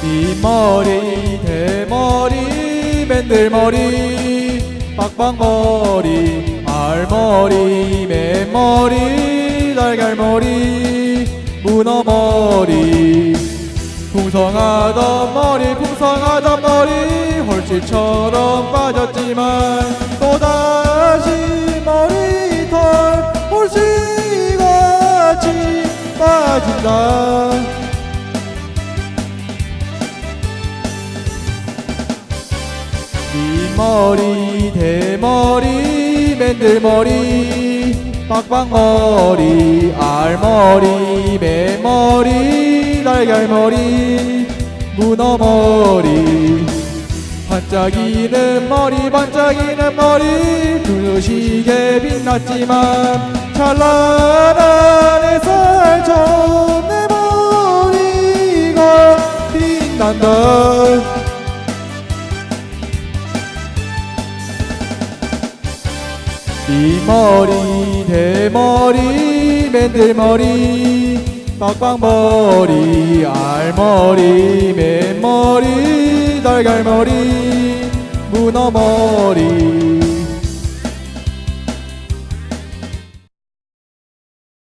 빈머리 대머리 맨들머리 빡빡머리 알머리 맨머리 달걀머리 문어머리. 풍성하던 머리 풍성하던 머리 홀씨처럼 빠졌지만 또다시 머리털 홀씨같이 빠진다 빈머리 대머리 맨들머리 빡빡머리 알머리 맨머리 달걀머리 문어머리. 반짝이는 머리 반짝이는 머리 두시게 빛났지만 찬란한 햇살처럼 내 머리가 빛난다 빈머리 대머리 맨들머리. 빡빡머리 알머리 맨머리 달걀머리 문어머리